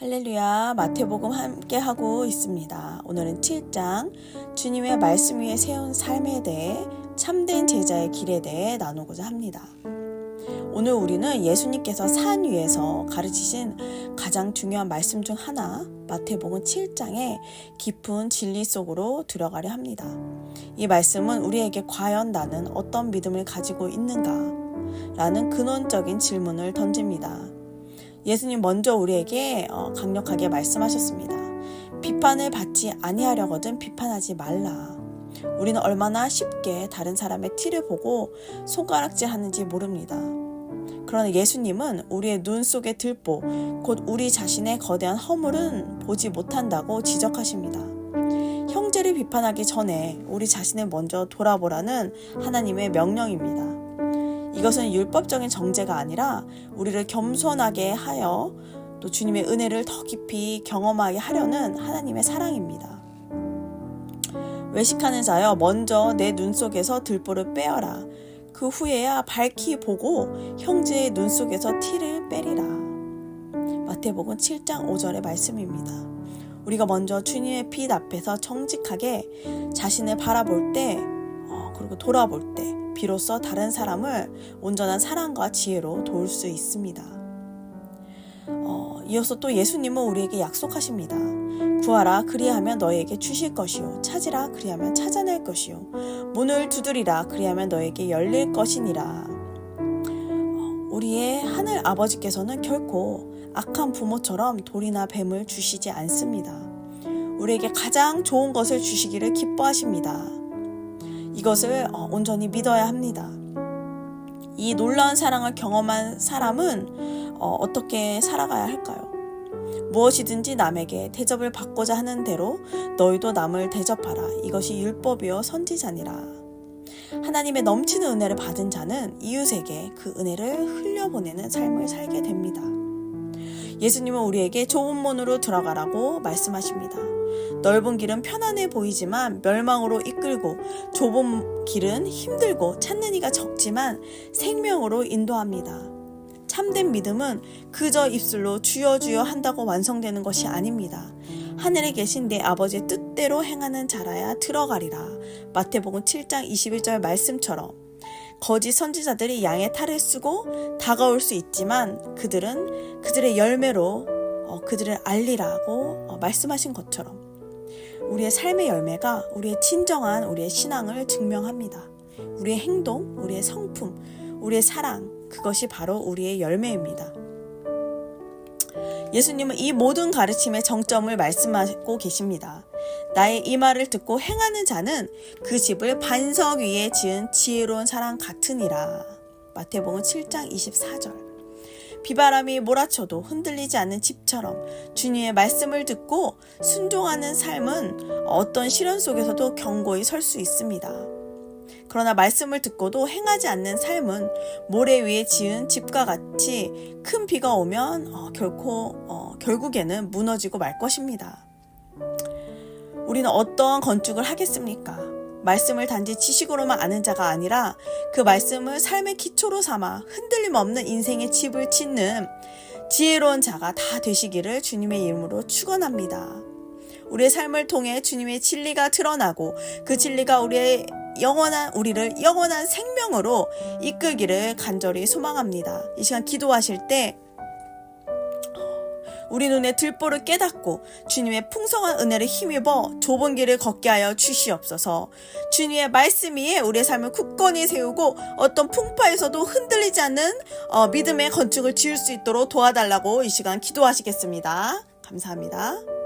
할렐루야, 마태복음 함께 하고 있습니다. 오늘은 7장 주님의 말씀 위에 세운 삶에 대해 참된 제자의 길에 대해 나누고자 합니다. 오늘 우리는 예수님께서 산 위에서 가르치신 가장 중요한 말씀 중 하나, 마태복음 7장의 깊은 진리 속으로 들어가려 합니다. 이 말씀은 우리에게 과연 나는 어떤 믿음을 가지고 있는가? 라는 근원적인 질문을 던집니다. 예수님 먼저 우리에게 어, 강력하게 말씀하셨습니다. 비판을 받지 아니하려거든 비판하지 말라. 우리는 얼마나 쉽게 다른 사람의 티를 보고 손가락질 하는지 모릅니다. 그러나 예수님은 우리의 눈 속의 들보, 곧 우리 자신의 거대한 허물은 보지 못한다고 지적하십니다. 형제를 비판하기 전에 우리 자신을 먼저 돌아보라는 하나님의 명령입니다. 이것은 율법적인 정죄가 아니라 우리를 겸손하게 하여 또 주님의 은혜를 더 깊이 경험하게 하려는 하나님의 사랑입니다. 외식하는 자여 먼저 내 눈 속에서 들보를 빼어라. 그 후에야 밝히 보고 형제의 눈 속에서 티를 빼리라. 마태복음 7장 5절의 말씀입니다. 우리가 먼저 주님의 빛 앞에서 정직하게 자신을 바라볼 때, 어, 그리고 돌아볼 때, 비로소 다른 사람을 온전한 사랑과 지혜로 도울 수 있습니다. 어, 이어서 또 예수님은 우리에게 약속하십니다. 구하라 그리하면 너에게 주실 것이요 찾으라 그리하면 찾아낼 것이요 문을 두드리라 그리하면 너에게 열릴 것이니라. 어, 우리의 하늘 아버지께서는 결코 악한 부모처럼 돌이나 뱀을 주시지 않습니다. 우리에게 가장 좋은 것을 주시기를 기뻐하십니다. 이것을 어, 온전히 믿어야 합니다. 이 놀라운 사랑을 경험한 사람은 어, 어떻게 살아가야 할까요? 무엇이든지 남에게 대접을 받고자 하는 대로 너희도 남을 대접하라. 이것이 율법이요 선지자니라. 하나님의 넘치는 은혜를 받은 자는 이웃에게 그 은혜를 흘려보내는 삶을 살게 됩니다. 예수님은 우리에게 좁은 문으로 들어가라고 말씀하십니다. 넓은 길은 편안해 보이지만 멸망으로 이끌고 좁은 길은 힘들고 찾는 이가 적지만 생명으로 인도합니다. 참된 믿음은 그저 입술로 주여 주여 한다고 완성되는 것이 아닙니다. 하늘에 계신 내 아버지의 뜻대로 행하는 자라야 들어가리라. 마태복음 7장 21절 말씀처럼 거짓 선지자들이 양의 탈을 쓰고 다가올 수 있지만 그들은 그들의 열매로 어, 그들을 알리라고 어, 말씀하신 것처럼 우리의 삶의 열매가 우리의 진정한 우리의 신앙을 증명합니다. 우리의 행동, 우리의 성품, 우리의 사랑, 그것이 바로 우리의 열매입니다. 예수님은 이 모든 가르침의 정점을 말씀하고 계십니다. 나의 이 말을 듣고 행하는 자는 그 집을 반석 위에 지은 지혜로운 사람 같으니라. 마태복음 7장 24절. 비바람이 몰아쳐도 흔들리지 않는 집처럼 주님의 말씀을 듣고 순종하는 삶은 어떤 시련 속에서도 견고히 설 수 있습니다. 그러나 말씀을 듣고도 행하지 않는 삶은 모래 위에 지은 집과 같이 큰 비가 오면 어, 결코 어, 결국에는 무너지고 말 것입니다. 우리는 어떠한 건축을 하겠습니까? 말씀을 단지 지식으로만 아는 자가 아니라 그 말씀을 삶의 기초로 삼아 흔들림 없는 인생의 집을 짓는 지혜로운 자가 다 되시기를 주님의 이름으로 축원합니다. 우리의 삶을 통해 주님의 진리가 드러나고 그 진리가 우리의 영원한 우리를 영원한 생명으로 이끌기를 간절히 소망합니다. 이 시간 기도하실 때 우리 눈에 들보를 깨닫고 주님의 풍성한 은혜를 힘입어 좁은 길을 걷게 하여 주시옵소서. 주님의 말씀 위에 우리의 삶을 굳건히 세우고 어떤 풍파에서도 흔들리지 않는 어, 믿음의 건축을 지을 수 있도록 도와달라고 이 시간 기도하시겠습니다. 감사합니다.